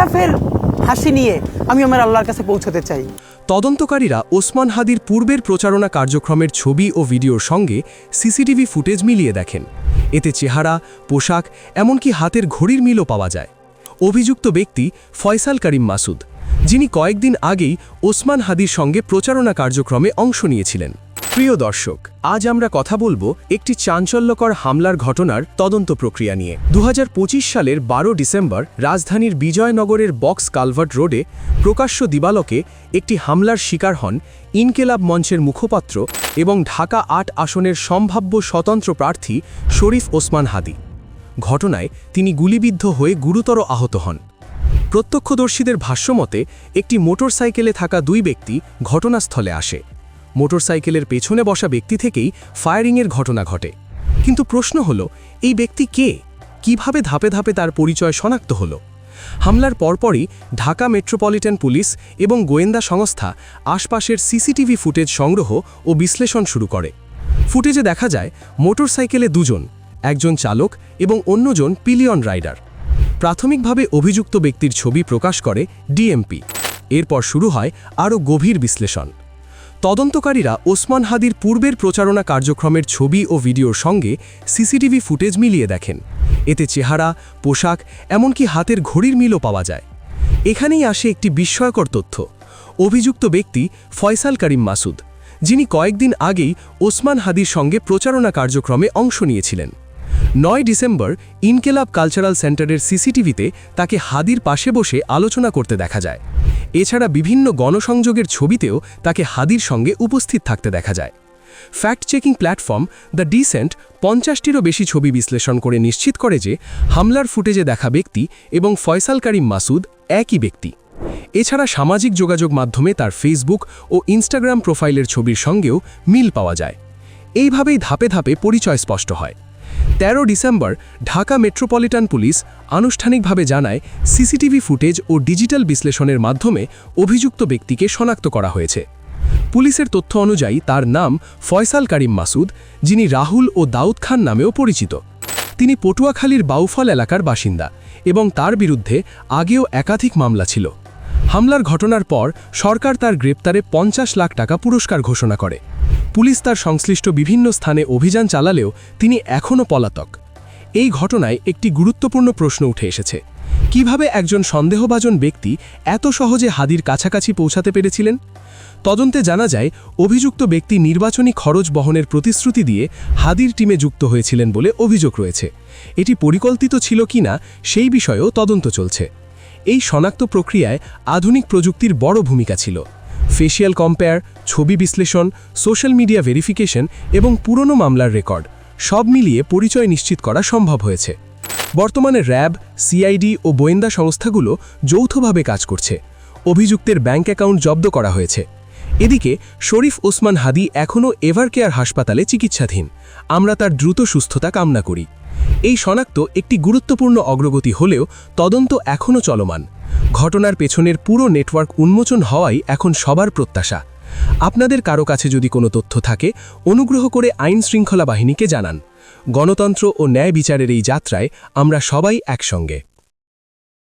ইনসাফের হাসি নিয়ে আমি আমার আল্লাহর কাছে পৌঁছতে চাই। তদন্তকারীরা ওসমান হাদির পূর্বের প্রচারণা কার্যক্রমের ছবি ও ভিডিওর সঙ্গে সিসিটিভি ফুটেজ মিলিয়ে দেখেন। এতে চেহারা, পোশাক, এমনকি হাতের ঘড়ির মিলও পাওয়া যায়। অভিযুক্ত ব্যক্তি ফয়সাল করিম মাসুদ, যিনি কয়েকদিন আগেই ওসমান হাদির সঙ্গে প্রচারণা কার্যক্রমে অংশ নিয়েছিলেন। প্রিয় দর্শক, আজ আমরা কথা বলব একটি চাঞ্চল্যকর হামলার ঘটনার তদন্ত প্রক্রিয়া নিয়ে। দু হাজার পঁচিশ সালের বারো ডিসেম্বর রাজধানীর বিজয়নগরের বক্স কালভার্ট রোডে প্রকাশ্য দিবালকে একটি হামলার শিকার হন ইনকেলাব মঞ্চের মুখপাত্র এবং ঢাকা আট আসনের সম্ভাব্য স্বতন্ত্র প্রার্থী শরীফ ওসমান হাদি। ঘটনায় তিনি গুলিবিদ্ধ হয়ে গুরুতর আহত হন। প্রত্যক্ষদর্শীদের ভাষ্যমতে, একটি মোটরসাইকেলে থাকা দুই ব্যক্তি ঘটনাস্থলে আসে। মোটরসাইকেলের পেছনে বসা ব্যক্তি থেকেই ফায়ারিংয়ের ঘটনা ঘটে। কিন্তু প্রশ্ন হল, এই ব্যক্তি কে? কীভাবে ধাপে ধাপে তার পরিচয় শনাক্ত হল? হামলার পরপরই ঢাকা মেট্রোপলিটন পুলিশ এবং গোয়েন্দা সংস্থা আশপাশের সিসিটিভি ফুটেজ সংগ্রহ ও বিশ্লেষণ শুরু করে। ফুটেজে দেখা যায়, মোটরসাইকেলে দুজন, একজন চালক এবং অন্যজন পিলিয়ন রাইডার। প্রাথমিকভাবে অভিযুক্ত ব্যক্তির ছবি প্রকাশ করে ডিএমপি। এরপর শুরু হয় আরও গভীর বিশ্লেষণ। তদন্তকারীরা ওসমান হাদির পূর্বের প্রচারণা কার্যক্রমের ছবি ও ভিডিওর সঙ্গে সিসিটিভি ফুটেজ মিলিয়ে দেখেন। এতে চেহারা, পোশাক, এমনকি হাতের ঘড়ির মিলও পাওয়া যায়। এখানেই আসে একটি বিস্ময়কর তথ্য। অভিযুক্ত ব্যক্তি ফয়সাল করিম মাসুদ, যিনি কয়েকদিন আগেই ওসমান হাদির সঙ্গে প্রচারণা কার্যক্রমে অংশ নিয়েছিলেন। নয় ডিসেম্বর ইনকেলাব কালচারাল সেন্টারের সিসিটিভিতে তাকে হাদির পাশে বসে আলোচনা করতে দেখা যায়। এছাড়া বিভিন্ন গণসংযোগের ছবিতেও তাকে হাদির সঙ্গে উপস্থিত থাকতে দেখা যায়। Fact checking platform the Dissent পঞ্চাশটিরও বেশি ছবি বিশ্লেষণ করে নিশ্চিত করে যে হামলার ফুটেজে দেখা ব্যক্তি এবং ফয়সাল করিম মাসুদ একই ব্যক্তি। এছাড়া সামাজিক যোগাযোগ মাধ্যমে তার ফেসবুক ও ইনস্টাগ্রাম প্রোফাইলের ছবির সঙ্গেও মিল পাওয়া যায়। এইভাবেই ধাপে ধাপে পরিচয় স্পষ্ট হয়। তেরো ডিসেম্বর ঢাকা মেট্রোপলিটন পুলিশ আনুষ্ঠানিকভাবে জানায়, সিসিটিভি ফুটেজ ও ডিজিটাল বিশ্লেষণের মাধ্যমে অভিযুক্ত ব্যক্তিকে শনাক্ত করা হয়েছে। পুলিশের তথ্য অনুযায়ী, তার নাম ফয়সাল করিম মাসুদ, যিনি রাহুল ও দাউদ খান নামেও পরিচিত। তিনি পটুয়াখালীর বাউফল এলাকার বাসিন্দা এবং তার বিরুদ্ধে আগেও একাধিক মামলা ছিল। হামলার ঘটনার পর সরকার তার গ্রেপ্তারে পঞ্চাশ লাখ টাকা পুরস্কার ঘোষণা করে। পুলিশ তার সংশ্লিষ্ট বিভিন্ন স্থানে অভিযান চালালেও তিনি এখনও পলাতক। এই ঘটনায় একটি গুরুত্বপূর্ণ প্রশ্ন উঠে এসেছে। কীভাবে একজন সন্দেহভাজন ব্যক্তি এত সহজে হাদির কাছাকাছি পৌঁছাতে পেরেছিলেন? তদন্তে জানা যায়, অভিযুক্ত ব্যক্তি নির্বাচনী খরচ বহনের প্রতিশ্রুতি দিয়ে হাদির টিমে যুক্ত হয়েছিলেন বলে অভিযোগ রয়েছে। এটি পরিকল্পিত ছিল কিনা সেই বিষয়েও তদন্ত চলছে। এই শনাক্ত প্রক্রিয়ায় আধুনিক প্রযুক্তির বড় ভূমিকা ছিল। ফেসিয়াল কম্পেয়ার ছবি বিশ্লেষণ সোশ্যাল মিডিয়া ভেরিফিকেশন এবং পুরনো মামলার রেকর্ড সব মিলিয়ে পরিচয় নিশ্চিত করা সম্ভব হয়েছে। বর্তমানে র্যাব সিআইডি ও গোয়েন্দা সংস্থাগুলো যৌথভাবে কাজ করছে। অভিযুক্তের ব্যাংক অ্যাকাউন্ট জব্দ করা হয়েছে। এদিকে, শরীফ ওসমান হাদি এখনও এভারকেয়ার হাসপাতালে চিকিৎসাধীন। আমরা তার দ্রুত সুস্থতা কামনা করি। এই শনাক্ত একটি গুরুত্বপূর্ণ অগ্রগতি হলেও তদন্ত এখনও চলমান। ঘটনার পেছনের পুরো নেটওয়ার্ক উন্মোচন হওয়াই এখন সবার প্রত্যাশা। আপনাদের কারও কাছে যদি কোনো তথ্য থাকে, অনুগ্রহ করে আইন শৃঙ্খলা বাহিনীকে জানান। গণতন্ত্র ও ন্যায় বিচারের এই যাত্রায় আমরা সবাই একসঙ্গে।